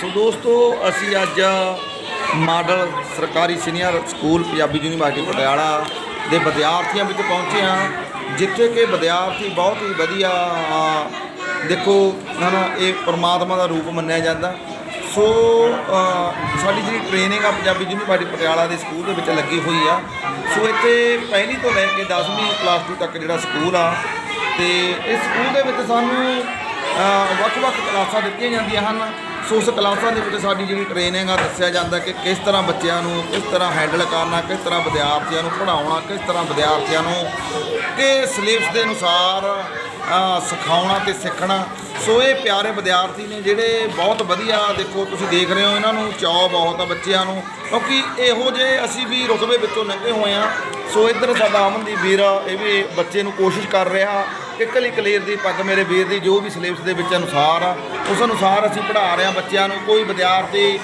ਸੋ ਦੋਸਤੋ ਅਸੀਂ ਅੱਜ ਮਾਡਲ ਸਰਕਾਰੀ senior school Punjabi university Patiala ਦੇ ਵਿਦਿਆਰਥੀਆਂ ਵਿੱਚ ਪਹੁੰਚੇ ਹਾਂ ਜਿੱਥੇ ਕਿ ਵਿਦਿਆਰਥੀ ਬਹੁਤ ਹੀ ਵਧੀਆ ਆ, ਦੇਖੋ ਹਨਾ ਇਹ ਪਰਮਾਤਮਾ ਦਾ ਰੂਪ ਮੰਨਿਆ ਜਾਂਦਾ। ਸੋ ਸਾਡੀ ਜਿਹੜੀ ਟ੍ਰੇਨਿੰਗ ਆ ਪੰਜਾਬੀ ਯੂਨੀਵਰਸਿਟੀ ਪਟਿਆਲਾ ਦੇ ਸਕੂਲ ਦੇ ਵਿੱਚ ਲੱਗੀ ਹੋਈ ਆ। ਸੋ ਇੱਥੇ ਪਹਿਲੀ ਤੋਂ ਲੈ ਕੇ 10ਵੀਂ ਕਲਾਸ ਤੱਕ ਜਿਹੜਾ ਸਕੂਲ ਆ ਤੇ ਇਸ ਸਕੂਲ ਦੇ ਵਿੱਚ ਸਾਨੂੰ ਵੱਖ-ਵੱਖ ਕਲਾਸਾਂ ਦਿੱਤੀਆਂ ਜਾਂਦੀਆਂ ਹਨ। ਸੋ ਉਸ ਕਲਾਸਾਂ ਦੇ ਵਿੱਚ ਸਾਡੀ ਜਿਹੜੀ ਟ੍ਰੇਨਿੰਗ ਆ, ਦੱਸਿਆ ਜਾਂਦਾ ਕਿ ਕਿਸ ਤਰ੍ਹਾਂ ਬੱਚਿਆਂ ਨੂੰ, ਕਿਸ ਤਰ੍ਹਾਂ ਹੈਂਡਲ ਕਰਨਾ, ਕਿਸ ਤਰ੍ਹਾਂ ਵਿਦਿਆਰਥੀਆਂ ਨੂੰ ਪੜ੍ਹਾਉਣਾ, ਕਿਸ ਤਰ੍ਹਾਂ ਵਿਦਿਆਰਥੀਆਂ ਨੂੰ ਕਿ ਸਿਲੇਬਸ ਦੇ ਅਨੁਸਾਰ ਸਿਖਾਉਣਾ ਤੇ ਸਿੱਖਣਾ। ਸੋ ਇਹ ਪਿਆਰੇ ਵਿਦਿਆਰਥੀ ਨੇ ਜਿਹੜੇ ਬਹੁਤ ਵਧੀਆ, ਦੇਖੋ ਤੁਸੀਂ ਦੇਖ ਰਹੇ ਹੋ, ਇਹਨਾਂ ਨੂੰ ਚਾਅ ਬਹੁਤ ਆ ਬੱਚਿਆਂ ਨੂੰ, ਕਿਉਂਕਿ ਇਹੋ ਜਿਹੇ ਅਸੀਂ ਵੀ ਰੁਤਬੇ ਵਿੱਚੋਂ ਲੰਘੇ ਹੋਏ ਆ ਸੋ ਇੱਧਰ ਸਾਡਾ ਅਮਨਦੀਪ ਵੀਰ, ਇਹ ਵੀ ਬੱਚੇ ਨੂੰ ਕੋਸ਼ਿਸ਼ ਕਰ ਰਿਹਾ ਕਿ ਕਲੀ ਦੀ ਪੱਗ ਮੇਰੇ ਵੀਰ ਦੀ, ਜੋ ਵੀ ਸਿਲੇਬਸ ਦੇ ਵਿੱਚ ਅਨੁਸਾਰ ਆ, ਉਸ ਅਨੁਸਾਰ ਅਸੀਂ ਪੜ੍ਹਾ ਰਹੇ ਹਾਂ ਬੱਚਿਆਂ ਨੂੰ। ਕੋਈ ਵਿਦਿਆਰਥੀ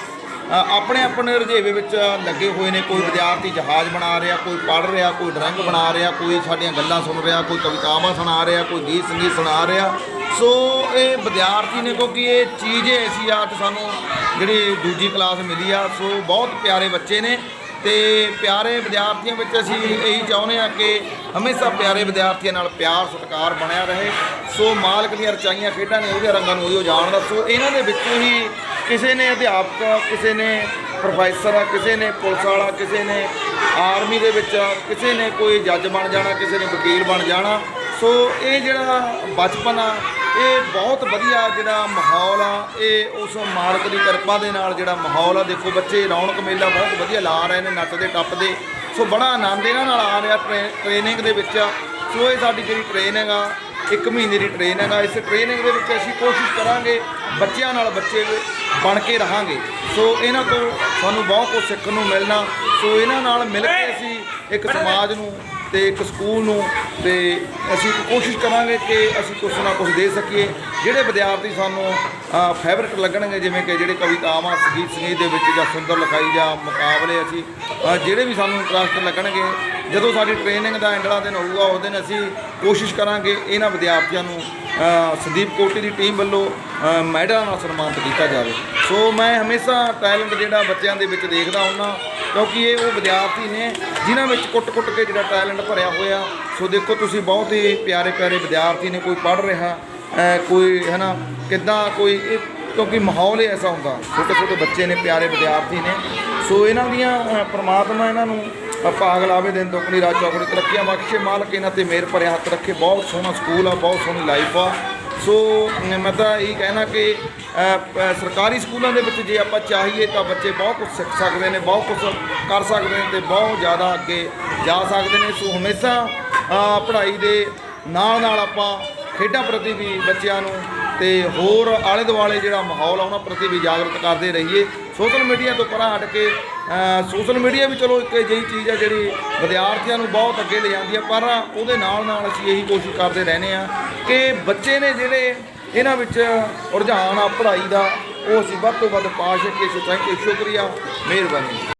ਆਪਣੇ ਆਪਣੇ ਰੁਝੇਵੇ ਵਿੱਚ ਲੱਗੇ ਹੋਏ ਨੇ, ਕੋਈ ਵਿਦਿਆਰਥੀ ਜਹਾਜ਼ ਬਣਾ ਰਿਹਾ, ਕੋਈ ਪੜ੍ਹ ਰਿਹਾ, ਕੋਈ ਡਰਾਇੰਗ ਬਣਾ ਰਿਹਾ, ਕੋਈ ਸਾਡੀਆਂ ਗੱਲਾਂ ਸੁਣ ਰਿਹਾ, ਕੋਈ ਕਵਿਤਾਵਾਂ ਸੁਣਾ ਰਿਹਾ, ਕੋਈ ਗੀਤ ਸੰਗੀਤ ਸੁਣਾ ਰਿਹਾ। ਸੋ ਇਹ ਵਿਦਿਆਰਥੀ ਨੇ, ਕਿਉਂਕਿ ਇਹ ਚੀਜ਼ ਐਸੀ ਆ ਕਿ ਸਾਨੂੰ ਜਿਹੜੀ ਦੂਜੀ ਕਲਾਸ ਮਿਲੀ ਆ, ਸੋ ਬਹੁਤ ਪਿਆਰੇ ਬੱਚੇ ਨੇ। ਤੇ ਪਿਆਰੇ ਵਿਦਿਆਰਥੀਆਂ ਵਿੱਚ ਅਸੀਂ ਇਹੀ ਚਾਹੁੰਦੇ ਹਾਂ ਕਿ ਹਮੇਸ਼ਾ ਪਿਆਰੇ ਵਿਦਿਆਰਥੀਆਂ ਨਾਲ ਪਿਆਰ, ਸਤਿਕਾਰ ਬਣਿਆ ਰਹੇ। ਸੋ ਮਾਲਕ ਦੀਆਂ ਰਚਾਈਆਂ ਖੇਡਾਂ ਨੇ ਉਹਦੇ ਰੰਗਾਂ ਨੂੰ ਉਹੀ ਜਾਣਦਾ ਸੋ ਇਹਨਾਂ ਦੇ ਵਿੱਚੋਂ ਹੀ ਕਿਸੇ ਨੇ ਅਧਿਆਪਕ, ਕਿਸੇ ਨੇ ਪ੍ਰੋਫੈਸਰ, ਕਿਸੇ ਨੇ ਪੁਲਿਸ ਵਾਲਾ, ਕਿਸੇ ਨੇ ਆਰਮੀ ਦੇ ਵਿੱਚ, ਕਿਸੇ ਨੇ ਕੋਈ ਜੱਜ ਬਣ ਜਾਣਾ, ਕਿਸੇ ਨੇ ਵਕੀਲ ਬਣ ਜਾਣਾ। ਸੋ ਇਹ ਜਿਹੜਾ ਬਚਪਨ ਆ ਇਹ ਬਹੁਤ ਵਧੀਆ ਜਿਹੜਾ ਮਾਹੌਲ ਆ, ਇਹ ਉਸ ਮਾਲਕ ਦੀ ਕਿਰਪਾ ਦੇ ਨਾਲ ਜਿਹੜਾ ਮਾਹੌਲ ਆ, ਦੇਖੋ ਬੱਚੇ ਰੌਣਕ ਮੇਲਾ ਬਹੁਤ ਵਧੀਆ ਲਾ ਰਹੇ ਨੇ ਨੱਚਦੇ ਟੱਪਦੇ ਸੋ ਬੜਾ ਆਨੰਦ ਇਹਨਾਂ ਨਾਲ ਆ ਰਿਹਾ ਟ੍ਰੇ- ਟ੍ਰੇਨਿੰਗ ਦੇ ਵਿੱਚ। ਸੋ ਇਹ ਸਾਡੀ ਜਿਹੜੀ ਟ੍ਰੇਨਿੰਗ ਆ, ਇੱਕ ਮਹੀਨੇ ਦੀ ਟ੍ਰੇਨਿੰਗ ਆ, ਇਸ ਟ੍ਰੇਨਿੰਗ ਦੇ ਵਿੱਚ ਅਸੀਂ ਕੋਸ਼ਿਸ਼ ਕਰਾਂਗੇ ਬੱਚਿਆਂ ਨਾਲ ਬੱਚੇ ਬਣ ਕੇ ਰਹਾਂਗੇ। ਸੋ ਇਹਨਾਂ ਤੋਂ ਸਾਨੂੰ ਬਹੁਤ ਕੁਝ ਸਿੱਖਣ ਨੂੰ ਮਿਲਣਾ। ਸੋ ਇਹਨਾਂ ਨਾਲ ਮਿਲ ਕੇ ਅਸੀਂ ਇੱਕ ਸਮਾਜ ਨੂੰ ਤੇ ਇੱਕ ਸਕੂਲ ਨੂੰ ਤੇ ਅਸੀਂ ਕੋਸ਼ਿਸ਼ ਕਰਾਂਗੇ ਕਿ ਅਸੀਂ ਕੁਛ ਨਾ ਕੁਛ ਦੇ ਸਕੀਏ। ਜਿਹੜੇ ਵਿਦਿਆਰਥੀ ਸਾਨੂੰ ਫੇਵਰਿਟ ਲੱਗਣਗੇ, ਜਿਵੇਂ ਕਿ ਜਿਹੜੇ ਕਵਿਤਾਵਾਂ ਸੰਗੀਤ ਸੰਗੀਤ ਦੇ ਵਿੱਚ ਜਾਂ ਸੁੰਦਰ ਲਿਖਾਈ ਜਾਂ ਮੁਕਾਬਲੇ ਅਸੀਂ ਜਿਹੜੇ ਵੀ ਸਾਨੂੰ ਇੰਟਰਸਟ ਲੱਗਣਗੇ, ਜਦੋਂ ਸਾਡੀ ਟ੍ਰੇਨਿੰਗ ਦਾ ਐਂਡਲਾ ਦਿਨ ਹੋਊਗਾ, ਉਸ ਦਿਨ ਅਸੀਂ ਕੋਸ਼ਿਸ਼ ਕਰਾਂਗੇ ਇਹਨਾਂ ਵਿਦਿਆਰਥੀਆਂ ਨੂੰ ਸੰਦੀਪ ਕੋਟੀ ਦੀ ਟੀਮ ਵੱਲੋਂ ਮੈਡਲਾਂ ਨਾਲ ਸਨਮਾਨਿਤ ਕੀਤਾ ਜਾਵੇ। ਸੋ ਮੈਂ ਹਮੇਸ਼ਾ ਟੈਲੈਂਟ ਜਿਹੜਾ ਬੱਚਿਆਂ ਦੇ ਵਿੱਚ ਦੇਖਦਾ ਹੁੰਨਾ ਕਿਉਂਕਿ ਇਹ ਉਹ ਵਿਦਿਆਰਥੀ ਨੇ ਜਿਨ੍ਹਾਂ ਵਿੱਚ ਕੁੱਟ-ਕੁੱਟ ਕੇ ਜਿਹੜਾ ਟੈਲੈਂਟ ਭਰਿਆ ਹੋਇਆ। ਸੋ ਦੇਖੋ ਤੁਸੀਂ ਬਹੁਤ ਹੀ ਪਿਆਰੇ ਪਿਆਰੇ ਵਿਦਿਆਰਥੀ ਨੇ ਕੋਈ ਪੜ੍ਹ ਰਿਹਾ ਕੋਈ ਹੈ ਨਾ ਕਿੱਦਾਂ ਕੋਈ ਇਹ ਕਿਉਂਕਿ ਮਾਹੌਲ ਹੀ ਐਸਾ ਹੁੰਦਾ। ਛੋਟੇ ਛੋਟੇ ਬੱਚੇ ਨੇ ਪਿਆਰੇ ਵਿਦਿਆਰਥੀ ਨੇ। ਸੋ ਇਹਨਾਂ ਦੀਆਂ ਅ, ਪ੍ਰਮਾਤਮਾ ਇਹਨਾਂ ਨੂੰ ਅ, ਭਾਗ ਲਾਵੇ ਦਿਨ ਦੁੱਗਣੀ ਰਾਜ ਚੌਕੜੀ ਤਰੱਕੀਆਂ ਬਖਸ਼ੇ ਮਾਲਕ ਇਹਨਾਂ ਤੇ ਮੇਰ ਭਰਿਆ ਹੱਥ ਰੱਖੇ। ਬਹੁਤ ਸੋਹਣਾ ਸਕੂਲ ਆ ਬਹੁਤ ਸੋਹਣੀ ਲਾਈਫ ਆ। ਸੋ ਮੈਂ ਤਾਂ ਇਹ ਕਹਿਣਾ ਕਿ ਸਰਕਾਰੀ ਸਕੂਲਾਂ ਦੇ ਵਿੱਚ ਜੇ ਆਪਾਂ ਚਾਹੀਏ ਤਾਂ ਬੱਚੇ ਬਹੁਤ ਕੁਝ ਸਿੱਖ ਸਕਦੇ ਨੇ, ਬਹੁਤ ਕੁਝ ਕਰ ਸਕਦੇ ਨੇ ਤੇ ਬਹੁਤ ਜ਼ਿਆਦਾ ਅੱਗੇ ਜਾ ਸਕਦੇ ਨੇ। ਸੋ, ਹਮੇਸ਼ਾ ਪੜ੍ਹਾਈ ਦੇ ਨਾਲ ਨਾਲ ਆਪਾਂ ਖੇਡਾਂ ਪ੍ਰਤੀ ਵੀ ਬੱਚਿਆਂ ਨੂੰ ਤੇ ਹੋਰ ਆਲੇ ਦੁਆਲੇ ਜਿਹੜਾ ਮਾਹੌਲ ਆ, ਉਹਨਾਂ ਪ੍ਰਤੀ ਵੀ ਜਾਗਰਤ ਕਰਦੇ ਰਹੀਏ। ਸੋਸ਼ਲ ਮੀਡੀਆ ਤੋਂ ਪਰਾਂ ਹਟ ਕੇ ਸੋਸ਼ਲ ਮੀਡੀਆ ਵੀ ਚਲੋ ਇੱਕ ਅਜਿਹੀ ਚੀਜ਼ ਆ ਜਿਹੜੀ ਵਿਦਿਆਰਥੀਆਂ ਨੂੰ ਬਹੁਤ ਅੱਗੇ ਲੈ ਜਾਂਦੀ ਆ, ਪਰ ਉਹਦੇ ਨਾਲ ਨਾਲ ਅਸੀਂ ਇਹੀ ਕੋਸ਼ਿਸ਼ ਕਰਦੇ ਰਹਿੰਦੇ ਆ ਕਿ ਬੱਚੇ ਨੇ ਜਿਹੜੇ ਇਹਨਾਂ ਵਿੱਚ ਰੁਝਾਨ ਆ, ਪੜ੍ਹਾਈ ਦਾ, ਉਹ ਅਸੀਂ ਵੱਧ ਤੋਂ ਵੱਧ ਪਾ ਸਕੀਏ ਸੋ ਥੈਂਕ ਯੂ ਸ਼ੁਕਰੀਆ, ਮਿਹਰਬਾਨੀ।